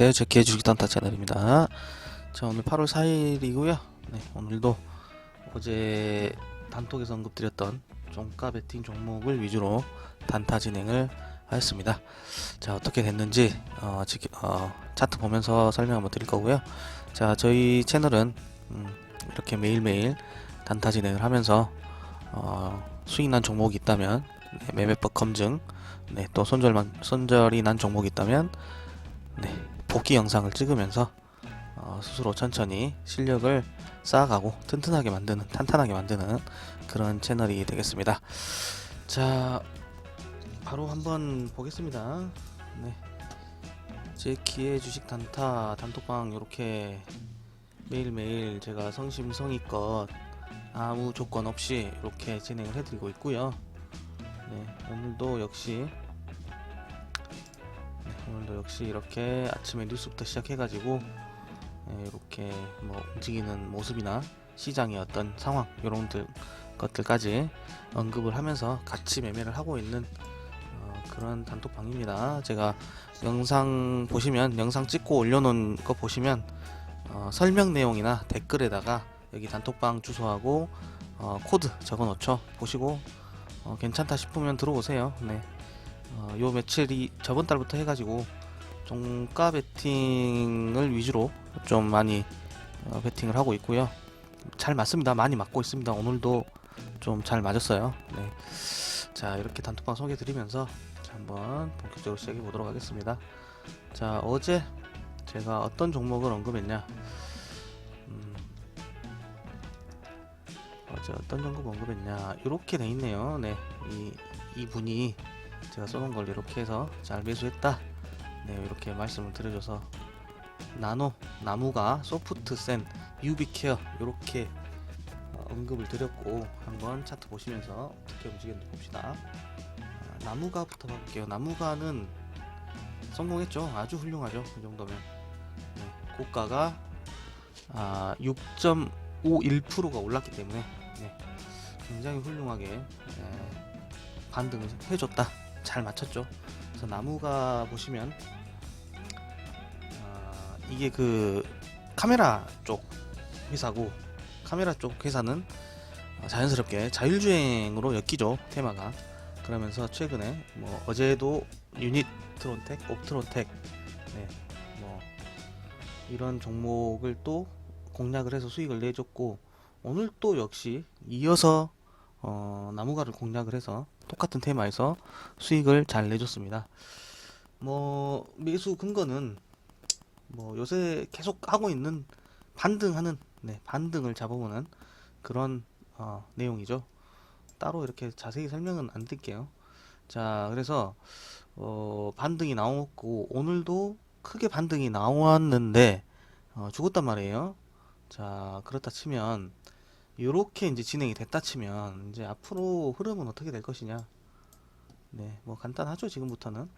안녕하세요. 제키의 주식단타 채널입니다. 자, 오늘 8월 4일이고요. 네, 오늘도 어제 단톡에서 언급드렸던 종가 베팅 종목을 위주로 단타 진행을 하였습니다. 자, 어떻게 됐는지 어, 지, 어, 차트 보면서 설명 한번 드릴 거고요. 자, 저희 채널은 음, 이렇게 매일매일 단타 진행을 하면서 어, 수익 난 종목이 있다면 네, 매매법 검증, 네, 또 손절만 손절이 난 종목이 있다면 네, 복귀 영상을 찍으면서 어, 스스로 천천히 실력을 쌓아가고 튼튼하게 만드는 탄탄하게 만드는 그런 채널이 되겠습니다. 자, 바로 한번 보겠습니다. 네, 제키의 주식 단타 단톡방 이렇게 매일매일 제가 성심성의껏 아무 조건 없이 이렇게 진행을 해드리고 있고요. 네, 오늘도 역시 네, 오늘도 역시 이렇게 아침에 뉴스부터 시작해가지고 네, 이렇게 뭐 움직이는 모습이나 시장의 어떤 상황 이런 것들까지 언급을 하면서 같이 매매를 하고 있는 어, 그런 단톡방입니다. 제가 영상 보시면 영상 찍고 올려놓은 거 보시면 어, 설명 내용이나 댓글에다가 여기 단톡방 주소하고 어, 코드 적어놓죠. 보시고 어, 괜찮다 싶으면 들어오세요. 네. 어, 요 며칠이 저번 달부터 해가지고 종가 베팅을 위주로 좀 많이 어, 베팅을 하고 있고요. 잘 맞습니다. 많이 맞고 있습니다. 오늘도 좀 잘 맞았어요. 네. 자 이렇게 단톡방 소개드리면서 자, 한번 본격적으로 시작해 보도록 하겠습니다. 자 어제 제가 어떤 종목을 언급했냐? 음, 어제 어떤 종목 언급했냐? 이렇게 돼 있네요. 네, 이 이 분이 제가 써놓은 걸 이렇게 해서 잘 매수했다. 네, 이렇게 말씀을 드려줘서 나노 나무가 소프트 센 유비케어 이렇게 어, 언급을 드렸고 한번 차트 보시면서 어떻게 움직였는지 봅시다. 아, 나무가부터 볼게요. 나무가는 성공했죠. 아주 훌륭하죠. 이 정도면 네, 고가가 아, 6.51%가 올랐기 때문에 네, 굉장히 훌륭하게 네, 반등을 해줬다. 잘 맞췄죠. 그래서 나무가 보시면 아, 이게 그 카메라 쪽 회사고 카메라 쪽 회사는 어, 자연스럽게 자율주행으로 엮이죠 테마가 그러면서 최근에 뭐 어제도 유니트론텍, 옵트론텍 네, 뭐 이런 종목을 또 공략을 해서 수익을 내줬고 오늘 또 역시 이어서 어, 나무가를 공략을 해서 똑같은 테마에서 수익을 잘 내줬습니다. 뭐 매수 근거는 뭐 요새 계속 하고 있는 반등하는 네, 반등을 잡아보는 그런 어, 내용이죠. 따로 이렇게 자세히 설명은 안 드릴게요. 자, 그래서 어, 반등이 나왔고 오늘도 크게 반등이 나왔는데 어, 죽었단 말이에요. 자, 그렇다 치면 요렇게 이제 진행이 됐다 치면 이제 앞으로 흐름은 어떻게 될 것이냐? 네, 뭐 간단하죠 지금부터는.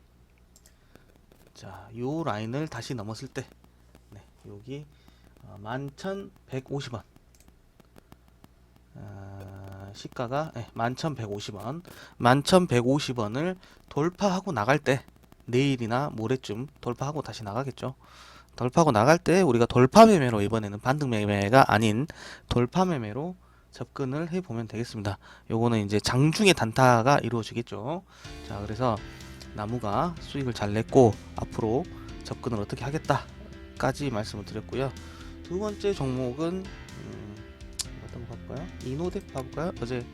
자, 요 라인을 다시 넘었을 때, 네, 여기 어, 11,150원. 아, 시가가 네, 11,150원. 11,150원을 돌파하고 나갈 때 내일이나 모레쯤 돌파하고 다시 나가겠죠. 돌파하고 나갈 때 우리가 돌파 매매로 이번에는 반등 매매가 아닌 돌파 매매로 접근을 해 보면 되겠습니다. 요거는 이제 장중에 단타가 이루어지겠죠. 자, 그래서 나무가 수익을 잘 냈고 앞으로 접근을 어떻게 하겠다까지 말씀을 드렸고요. 두 번째 종목은 음, 어떤 거 볼까요? 이노덱 봐볼까요? 어제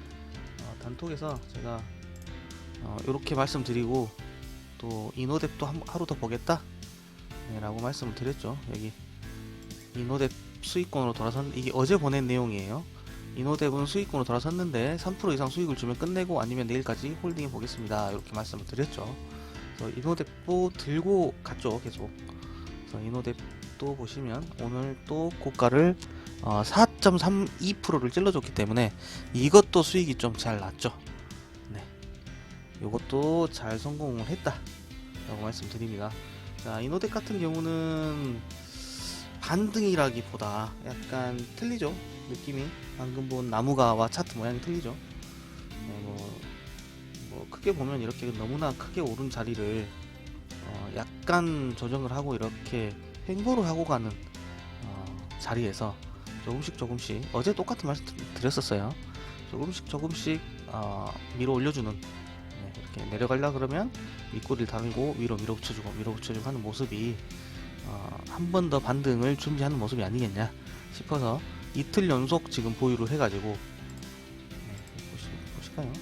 어, 단톡에서 제가 어, 이렇게 말씀드리고 또 이노덱도 한, 하루 더 보겠다 네, 라고 말씀을 드렸죠. 여기 이노덱 수익권으로 돌아선 이게 어제 보낸 내용이에요. 이노덱은 수익권으로 돌아섰는데 3% 이상 수익을 주면 끝내고 아니면 내일까지 홀딩해 보겠습니다. 이렇게 말씀을 드렸죠. 그래서 이노덱도 들고 갔죠. 계속. 그래서 이노덱도 보시면 오늘 또 고가를 어, 4.32%를 찔러줬기 때문에 이것도 수익이 좀 잘 났죠. 네. 이것도 잘 성공을 했다. 라고 말씀드립니다. 자, 이노덱 같은 경우는 반등이라기보다 약간 틀리죠. 느낌이 방금 본 나무가와 차트 모양이 틀리죠. 네, 뭐, 뭐 크게 보면 이렇게 너무나 크게 오른 자리를 어, 약간 조정을 하고 이렇게 횡보를 하고 가는 어, 자리에서 조금씩 조금씩 어제 똑같은 말씀 드- 드렸었어요. 조금씩 조금씩 어, 밀어 올려주는 내려가려 그러면 윗꼬리를 달고 위로 밀어붙여주고 밀어붙여주고 하는 모습이 어, 한 번 더 반등을 준비하는 모습이 아니겠냐 싶어서 이틀 연속 지금 보유를 해가지고 네, 보시, 보실까요?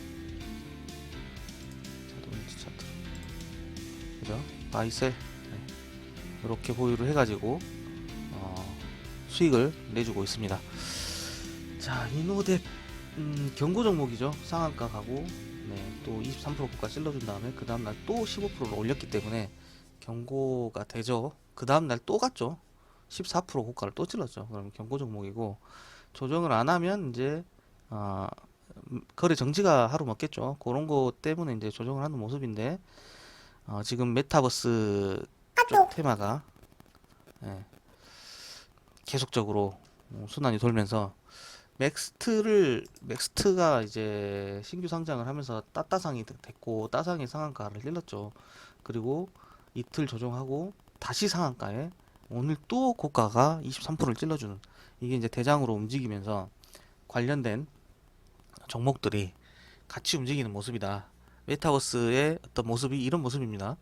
자동인지 차트 그죠? 바이셀 네. 이렇게 보유를 해가지고 어, 수익을 내주고 있습니다. 자 이노뎁 음, 경고 종목이죠. 상한가 가고 네, 또 23% 고가 찔러준 다음에 그 다음날 또 15%를 올렸기 때문에 경고가 되죠. 그 다음날 또 갔죠. 14% 고가를 또 찔렀죠. 그럼 경고 종목이고 조정을 안 하면 이제 아, 음, 거래 정지가 하루 먹겠죠. 그런 거 때문에 이제 조정을 하는 모습인데 어, 지금 메타버스 쪽 테마가 예, 계속적으로 어, 순환이 돌면서 맥스트를 맥스트가 이제 신규 상장을 하면서 따따상이 됐고 따상이 상한가를 찔렀죠. 그리고 이틀 조정하고 다시 상한가에 오늘 또 고가가 23%를 찔러주는 이게 이제 대장으로 움직이면서 관련된 종목들이 같이 움직이는 모습이다. 메타버스의 어떤 모습이 이런 모습입니다.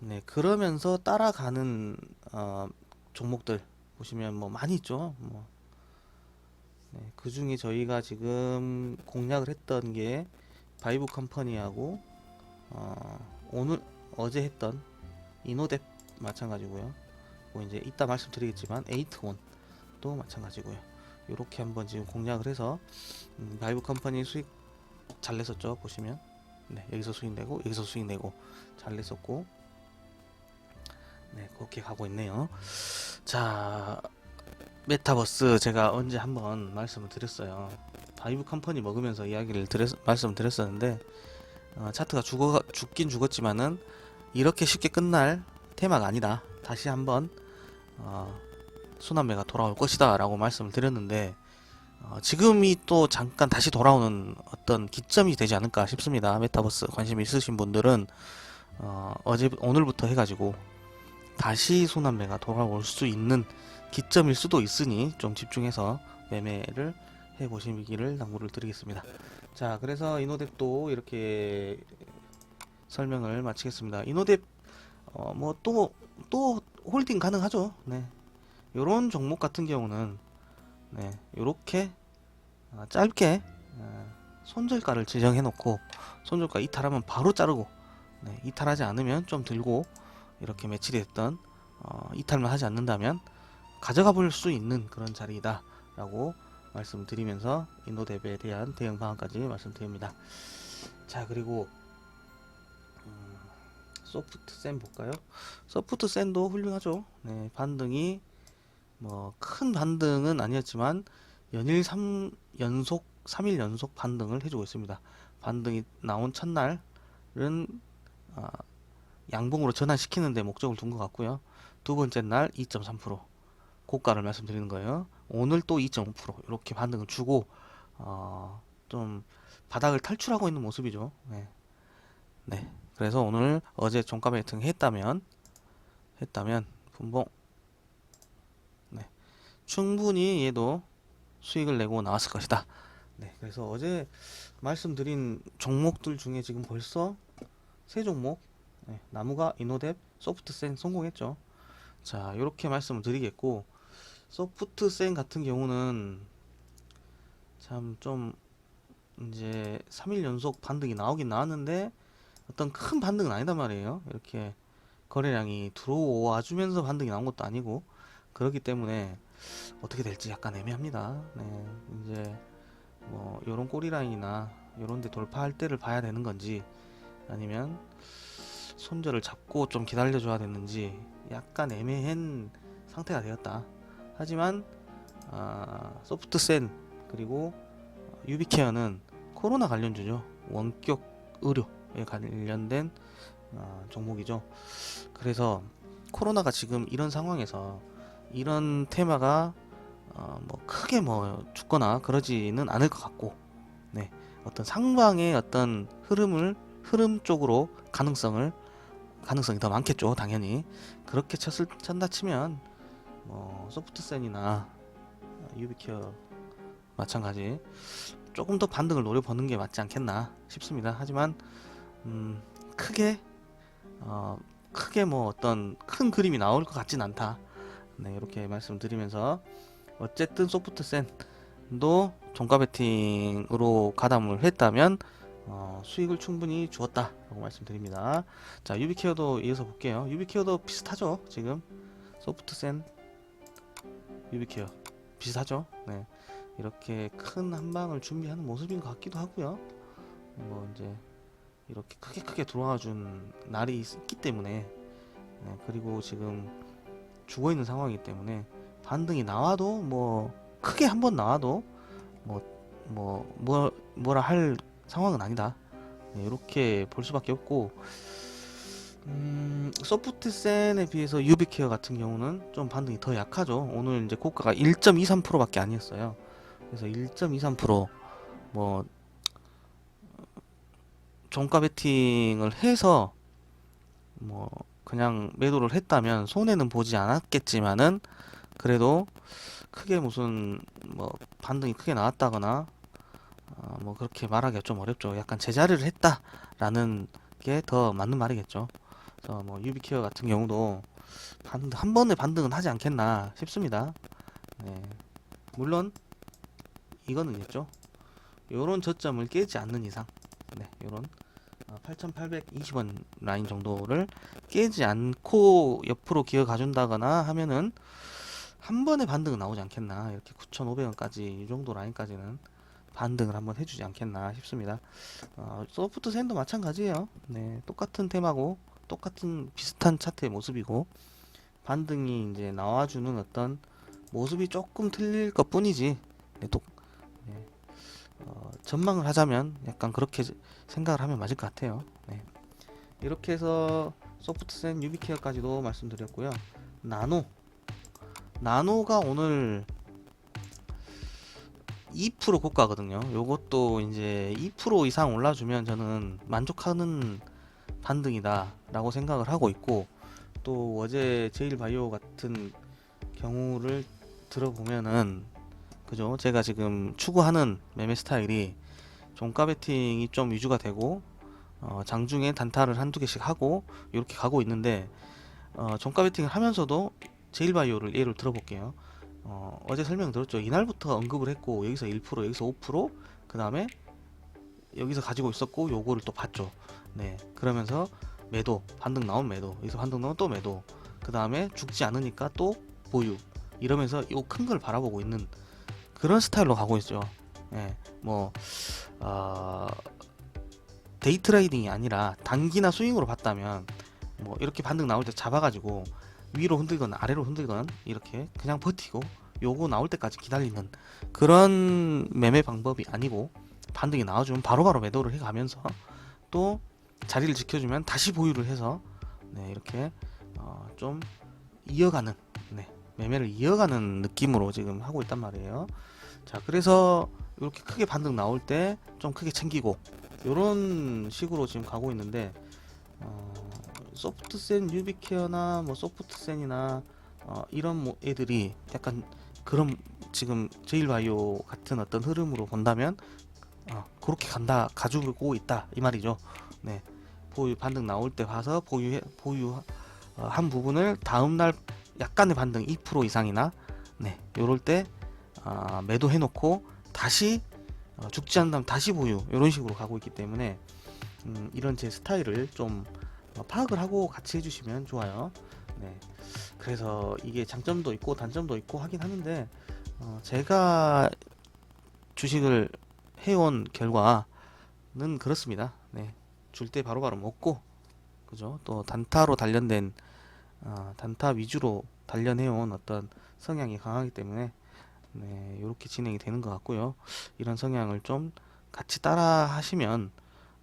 네, 그러면서 따라가는 어, 종목들 보시면 뭐 많이 있죠. 뭐 네, 그 중에 저희가 지금 공략을 했던 게 바이브 컴퍼니하고 어, 오늘 어제 했던 이노뎁 마찬가지고요. 뭐 이제 이따 말씀드리겠지만 에이트온도 마찬가지고요. 이렇게 한번 지금 공략을 해서 음, 바이브 컴퍼니 수익 잘 냈었죠. 보시면 네, 여기서 수익 내고 여기서 수익 내고 잘 냈었고 네, 그렇게 가고 있네요. 자, 메타버스 제가 언제 한번 말씀을 드렸어요. 바이브 컴퍼니 먹으면서 이야기를 드렸, 말씀드렸었는데 어, 차트가 죽어 죽긴 죽었지만은 이렇게 쉽게 끝날 테마가 아니다. 다시 한번 어, 순환매가 돌아올 것이다라고 말씀을 드렸는데 어, 지금이 또 잠깐 다시 돌아오는 어떤 기점이 되지 않을까 싶습니다. 메타버스 관심 있으신 분들은 어, 어제 오늘부터 해가지고 다시 순환매가 돌아올 수 있는 기점일 수도 있으니 좀 집중해서 매매를 해 보시기를 당부를 드리겠습니다. 자, 그래서 이노뎁도 이렇게 설명을 마치겠습니다. 이노뎁 어, 뭐또또 홀딩 가능하죠. 네. 요런 종목 같은 경우는 네, 요렇게 아, 짧게 아, 손절가를 지정해 놓고 손절가 이탈하면 바로 자르고 네, 이탈하지 않으면 좀 들고 이렇게 매출이 됐던 어, 이탈만 하지 않는다면 가져가 볼 수 있는 그런 자리이다 라고 말씀드리면서 인도대비에 대한 대응 방안까지 말씀드립니다. 자 그리고 음, 소프트 센 볼까요? 소프트 센도 훌륭하죠. 네, 반등이 뭐 큰 반등은 아니었지만 연일 3 연속 3일 연속 반등을 해주고 있습니다. 반등이 나온 첫날은 아, 양봉으로 전환시키는 데 목적을 둔 것 같고요. 두 번째 날 2.3% 고가를 말씀드리는 거예요. 오늘 또 2.5% 이렇게 반등을 주고 어, 좀 바닥을 탈출하고 있는 모습이죠. 네. 네. 그래서 오늘 어제 종가 매팅 했다면 했다면 분봉 네. 충분히 얘도 수익을 내고 나왔을 것이다. 네. 그래서 어제 말씀드린 종목들 중에 지금 벌써 세 종목 네, 나무가 이노뎁 소프트센 성공했죠. 자, 이렇게 말씀을 드리겠고 소프트 센 같은 경우는 참 좀 이제 3일 연속 반등이 나오긴 나왔는데 어떤 큰 반등은 아니단 말이에요. 이렇게 거래량이 들어와 주면서 반등이 나온 것도 아니고 그렇기 때문에 어떻게 될지 약간 애매합니다. 네, 이제 뭐 요런 꼬리라인이나 요런 데 돌파할 때를 봐야 되는 건지 아니면 손절을 잡고 좀 기다려줘야 됐는지 약간 애매한 상태가 되었다. 하지만 아, 소프트센 그리고 유비케어는 코로나 관련주죠. 원격 의료에 관련된 아, 종목이죠. 그래서 코로나가 지금 이런 상황에서 이런 테마가 어, 뭐 크게 뭐 죽거나 그러지는 않을 것 같고, 네 어떤 상방의 어떤 흐름을 흐름 쪽으로 가능성을 가능성이 더 많겠죠, 당연히. 그렇게 쳤을 쳤다 치면 뭐 소프트센이나 유비케어 마찬가지 조금 더 반등을 노려보는 게 맞지 않겠나 싶습니다. 하지만 음, 크게 어, 크게 뭐 어떤 큰 그림이 나올 것 같진 않다. 네, 이렇게 말씀드리면서 어쨌든 소프트센도 종가 베팅으로 가담을 했다면 어, 수익을 충분히 주었다라고 말씀드립니다. 자, 유비케어도 이어서 볼게요. 유비케어도 비슷하죠, 지금 소프트센 유비케어 비슷하죠. 네, 이렇게 큰 한방을 준비하는 모습인 것 같기도 하고요. 뭐 이제 이렇게 크게 크게 들어와 준 날이 있기 때문에 네, 그리고 지금 죽어 있는 상황이기 때문에 반등이 나와도 뭐 크게 한 번 나와도 뭐 뭐 뭐 뭐라 할 상황은 아니다. 네, 이렇게 볼 수밖에 없고 음, 소프트센에 비해서 유비케어 같은 경우는 좀 반등이 더 약하죠. 오늘 이제 고가가 1.23%밖에 아니었어요. 그래서 1.23%뭐 종가 베팅을 해서 뭐 그냥 매도를 했다면 손해는 보지 않았겠지만은 그래도 크게 무슨 뭐 반등이 크게 나왔다거나 어, 뭐 그렇게 말하기가 좀 어렵죠. 약간 제자리를 했다라는 게 더 맞는 말이겠죠. 뭐 유비케어 같은 경우도 반, 한 번에 반등은 하지 않겠나 싶습니다. 네. 물론 이거는 있죠. 요런 저점을 깨지 않는 이상, 네, 요런 8,820원 라인 정도를 깨지 않고 옆으로 기어 가준다거나 하면은 한 번에 반등은 나오지 않겠나 이렇게 9,500원까지 이 정도 라인까지는 반등을 한번 해주지 않겠나 싶습니다. 어, 소프트 샌도 마찬가지예요. 네, 똑같은 테마고 똑같은 비슷한 차트의 모습이고 반등이 이제 나와주는 어떤 모습이 조금 틀릴 것 뿐이지 네, 또 네, 어, 전망을 하자면 약간 그렇게 생각을 하면 맞을 것 같아요. 네. 이렇게 해서 소프트센 유비케어까지도 말씀드렸고요. 나노 나노가 오늘 2% 고가거든요. 요것도 이제 2% 이상 올라주면 저는 만족하는 반등이다라고 생각을 하고 있고 또 어제 제일바이오 같은 경우를 들어보면은 그죠? 제가 지금 추구하는 매매 스타일이 종가 베팅이 좀 위주가 되고 어, 장중에 단타를 한두 개씩 하고 이렇게 가고 있는데 어, 종가 베팅을 하면서도 제일바이오를 예를 들어볼게요. 어, 어제 설명드렸죠. 이날부터 언급을 했고 여기서 1% 여기서 5%그 다음에 여기서 가지고 있었고 요거를 또 봤죠. 네 그러면서 매도 반등 나온 매도 여기서 반등 나온 또 매도 그 다음에 죽지 않으니까 또 보유 이러면서 요큰걸 바라보고 있는 그런 스타일로 가고 있죠. 예, 뭐 어, 데이 트레이딩이 아니라 단기나 스윙으로 봤다면 뭐 이렇게 반등 나올 때 잡아가지고 위로 흔들건 아래로 흔들건 이렇게 그냥 버티고 요거 나올 때까지 기다리는 그런 매매 방법이 아니고 반등이 나와주면 바로바로 매도를 해가면서 또 자리를 지켜주면 다시 보유를 해서 네, 이렇게 어, 좀 이어가는 네, 매매를 이어가는 느낌으로 지금 하고 있단 말이에요. 자, 그래서 이렇게 크게 반등 나올 때 좀 크게 챙기고 이런 식으로 지금 가고 있는데 어, 소프트센 유비케어나 뭐 소프트센이나 어, 이런 뭐 애들이 약간 그런 지금 제일바이오 같은 어떤 흐름으로 본다면 어, 그렇게 간다 가지고 있다 이 말이죠. 네, 보유 반등 나올 때 봐서 보유 보유 어, 한 부분을 다음 날 약간의 반등 2% 이상이나 네 요럴 때 아, 매도해 놓고 다시 어, 죽지 않는다면 다시 보유 이런 식으로 가고 있기 때문에 음, 이런 제 스타일을 좀 어, 파악을 하고 같이 해주시면 좋아요. 네. 그래서 이게 장점도 있고 단점도 있고 하긴 하는데 어, 제가 주식을 해온 결과는 그렇습니다. 네. 줄 때 바로바로 먹고 그죠? 또 단타로 단련된 어, 단타 위주로 단련해온 어떤 성향이 강하기 때문에 네, 이렇게 진행이 되는 것 같고요. 이런 성향을 좀 같이 따라 하시면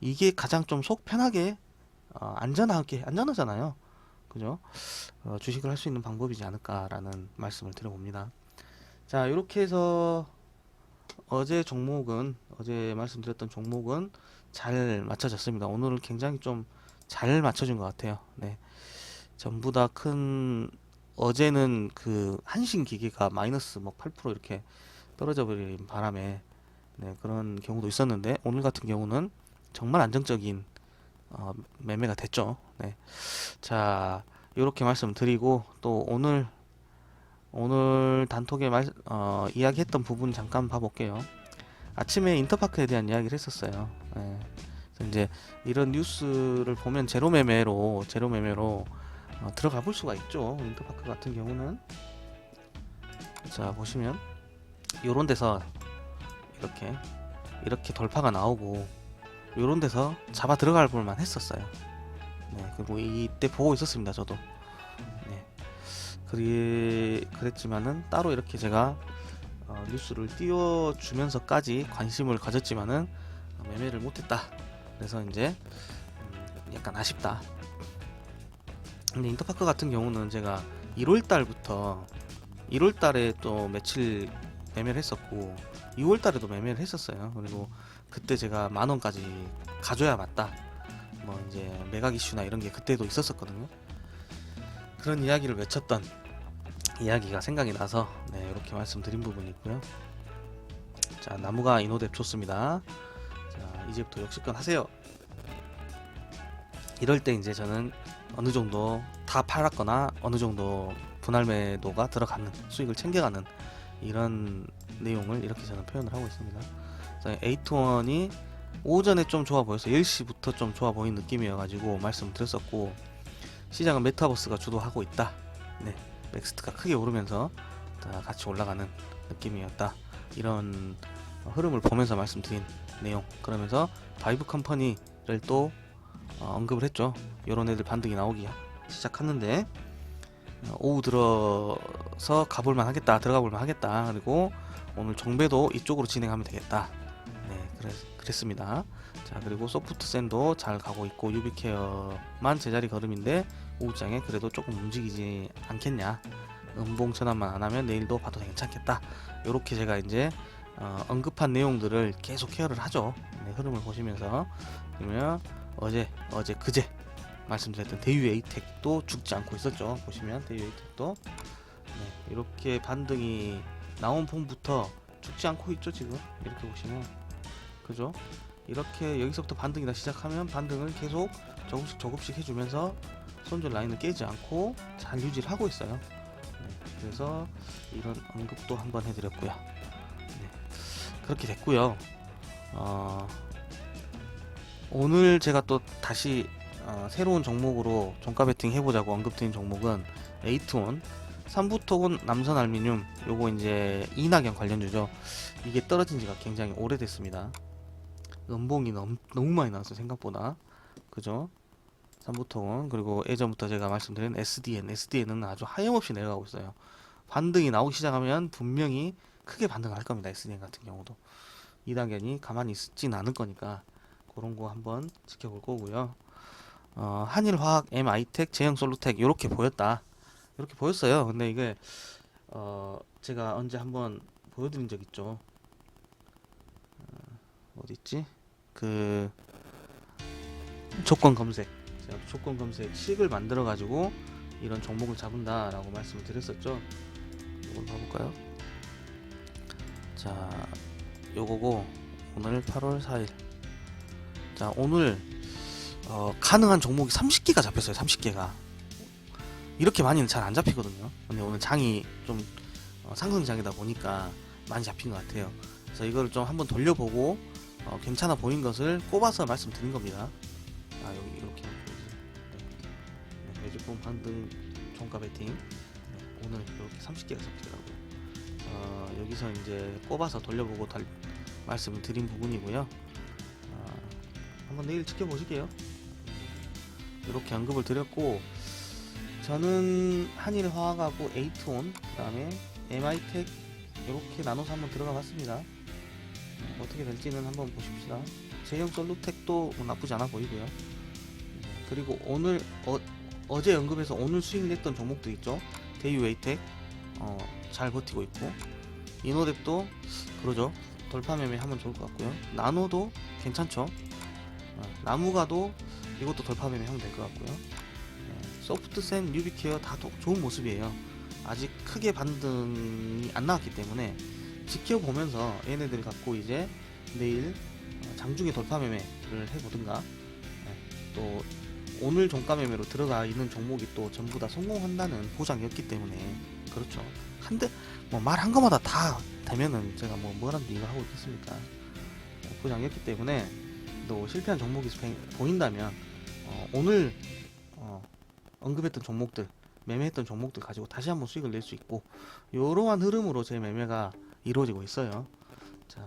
이게 가장 좀 속 편하게 어, 안전하게 안전하잖아요. 그죠? 어, 주식을 할 수 있는 방법이지 않을까라는 말씀을 드려봅니다. 자, 이렇게 해서 어제 종목은 어제 말씀드렸던 종목은 잘 맞춰졌습니다. 오늘은 굉장히 좀 잘 맞춰준 것 같아요. 네. 전부 다 큰 어제는 그 한신 기계가 마이너스 뭐 8% 이렇게 떨어져 버린 바람에 네, 그런 경우도 있었는데 오늘 같은 경우는 정말 안정적인 어, 매매가 됐죠. 네. 자, 이렇게 말씀드리고 또 오늘 오늘 단톡에 말, 어, 이야기했던 부분 잠깐 봐볼게요. 아침에 인터파크에 대한 이야기를 했었어요. 예. 이제 이런 뉴스를 보면 제로 매매로 제로 매매로 어, 들어가 볼 수가 있죠. 인터파크 같은 경우는 자 보시면 요런 데서 이렇게 이렇게 돌파가 나오고 요런 데서 잡아 들어갈 볼만 했었어요. 네, 그리고 이때 보고 있었습니다. 저도. 네. 그리 그랬지만은 따로 이렇게 제가 어, 뉴스를 띄워주면서까지 관심을 가졌지만은 어, 매매를 못했다. 그래서 이제 음, 약간 아쉽다. 근데 인터파크 같은 경우는 제가 1월 달부터 1월 달에 또 며칠 매매를 했었고 6월 달에도 매매를 했었어요. 그리고 그때 제가 만 원까지 가져야 맞다. 뭐 이제 매각 이슈나 이런 게 그때도 있었었거든요. 그런 이야기를 외쳤던 이야기가 생각이 나서 네, 이렇게 말씀드린 부분이 있고요. 자, 나무가 이노뎁 좋습니다. 자, 이제부터 역습권 하세요. 이럴 때 이제 저는 어느 정도 다 팔았거나 어느 정도 분할 매도가 들어가는 수익을 챙겨가는 이런 내용을 이렇게 저는 표현을 하고 있습니다. 에이트원이 오전에 좀 좋아 보여서 10시부터 좀 좋아 보이는 느낌이어가지고 말씀드렸었고 시장은 메타버스가 주도하고 있다. 네, 넥스트가 크게 오르면서 다 같이 올라가는 느낌이었다. 이런 흐름을 보면서 말씀드린 내용. 그러면서 바이브 컴퍼니를 또 어, 언급을 했죠. 이런 애들 반등이 나오기 시작했는데 어, 오후 들어서 가볼만 하겠다, 들어가 볼만 하겠다. 그리고 오늘 정배도 이쪽으로 진행하면 되겠다. 네, 그랬, 그랬습니다. 자, 그리고 소프트센도 잘 가고 있고 유비케어만 제자리 걸음인데 오후장에 그래도 조금 움직이지 않겠냐. 음봉 전환만 안 하면 내일도 봐도 괜찮겠다. 이렇게 제가 이제 어, 언급한 내용들을 계속 케어를 하죠. 네, 흐름을 보시면서 그러면 어제 어제 그제 말씀드렸던 대유 에이텍도 죽지 않고 있었죠. 보시면 대유 에이텍도 네, 이렇게 반등이 나온 폼부터 죽지 않고 있죠 지금 이렇게 보시면 그죠? 이렇게 여기서부터 반등이 다 시작하면 반등을 계속 조금씩 조금씩 해주면서 손절 라인을 깨지 않고 잘 유지를 하고 있어요. 네, 그래서 이런 언급도 한번 해드렸고요. 네, 그렇게 됐고요. 어, 오늘 제가 또 다시 어, 새로운 종목으로 종가 베팅 해보자고 언급드린 종목은 에이트온 3부토군 남선 알미늄 요거 이제 이낙연 관련주죠 이게 떨어진 지가 굉장히 오래됐습니다 음봉이 너무, 너무 많이 나왔어요 생각보다 그죠 3부토군 그리고 예전부터 제가 말씀드린 SDN SDN은 아주 하염없이 내려가고 있어요 반등이 나오기 시작하면 분명히 크게 반등할 겁니다 SDN 같은 경우도 이낙연이 가만히 있진 않을 거니까 그런 거 한번 지켜볼 거고요 어, 한일화학, MI텍, 제형솔루텍 이렇게 보였다. 이렇게 보였어요. 근데 이게 어, 제가 언제 한번 보여드린 적 있죠. 어, 어디 있지? 그 조건 검색. 제가 조건 검색 식을 만들어 가지고 이런 종목을 잡은다라고 말씀을 드렸었죠. 이걸 봐볼까요? 자, 요거고 오늘 8월 4일. 자, 오늘 어, 가능한 종목이 30개가 잡혔어요. 30개가. 이렇게 많이는 잘 안 잡히거든요. 근데 오늘 장이 좀 어, 상승장이다 보니까 많이 잡힌 것 같아요. 그래서 이걸 좀 한번 돌려보고 어, 괜찮아 보인 것을 꼽아서 말씀드린 겁니다. 아 여기. 네, 매주품 반등 종가 베팅 네, 오늘 이렇게 30개가 잡히더라고요. 어, 여기서 이제 꼽아서 돌려보고 달, 말씀을 드린 부분이고요. 어, 한번 내일 지켜보실게요. 이렇게 언급을 드렸고 저는 한일화학하고 에이트온 그다음에 MI텍 이렇게 나눠서 한번 들어가 봤습니다. 어, 어떻게 될지는 한번 보십시다. 제형 솔루텍도 뭐 나쁘지 않아 보이고요. 그리고 오늘 어, 어제 언급해서 오늘 수익 냈던 종목도 있죠. 대유웨이텍 어, 잘 버티고 있고 이노뎁도 그러죠. 돌파 매매 하면 좋을 것 같고요. 나노도 괜찮죠. 어, 나무가도 이것도 돌파 매매 하면 될 것 같고요. 네, 소프트센, 뉴비케어 다 도- 좋은 모습이에요. 아직 크게 반등이 안 나왔기 때문에 지켜보면서 얘네들 갖고 이제 내일 어, 장중에 돌파 매매를 해보든가 네, 또 오늘 종가 매매로 들어가 있는 종목이 또 전부 다 성공한다는 보장이었기 때문에 그렇죠. 한대 뭐말 한 거마다 다 되면은 제가 뭐 뭐라는 이유를 하고 있겠습니까? 네, 보장이었기 때문에 또 실패한 종목이 생- 보인다면 어, 오늘 어, 언급했던 종목들 매매했던 종목들 가지고 다시 한번 수익을 낼 수 있고 이러한 흐름으로 제 매매가 이루어지고 있어요. 자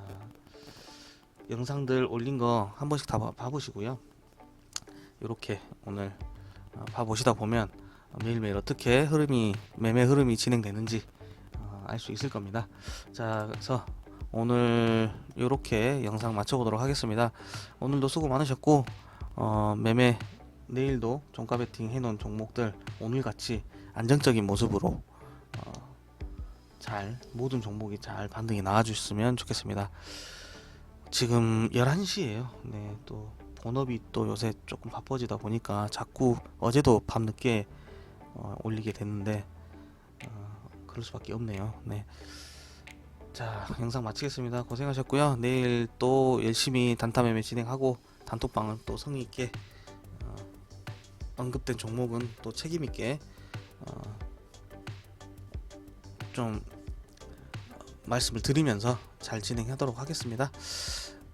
영상들 올린 거 한 번씩 다 봐- 봐보시고요. 이렇게 오늘 어, 봐보시다 보면 매일매일 어떻게 흐름이 매매 흐름이 진행되는지 어, 알수 있을 겁니다. 자 그래서 오늘 이렇게 영상 마쳐보도록 하겠습니다. 오늘도 수고 많으셨고 어, 매매 내일도 종가 베팅 해놓은 종목들 오늘같이 안정적인 모습으로 어, 잘 모든 종목이 잘 반등이 나와주셨으면 좋겠습니다. 지금 11시에요. 네, 또 본업이 또 요새 조금 바빠지다 보니까 자꾸 어제도 밤늦게 어, 올리게 됐는데 어, 그럴 수밖에 없네요. 네. 자, 영상 마치겠습니다. 고생하셨고요. 내일 또 열심히 단타 매매 진행하고 단톡방은 또 성의 있게 어, 언급된 종목은 또 책임 있게 어, 좀 말씀을 드리면서 잘 진행하도록 하겠습니다.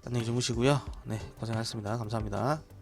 안녕히 주무시고요. 네, 고생하셨습니다. 감사합니다.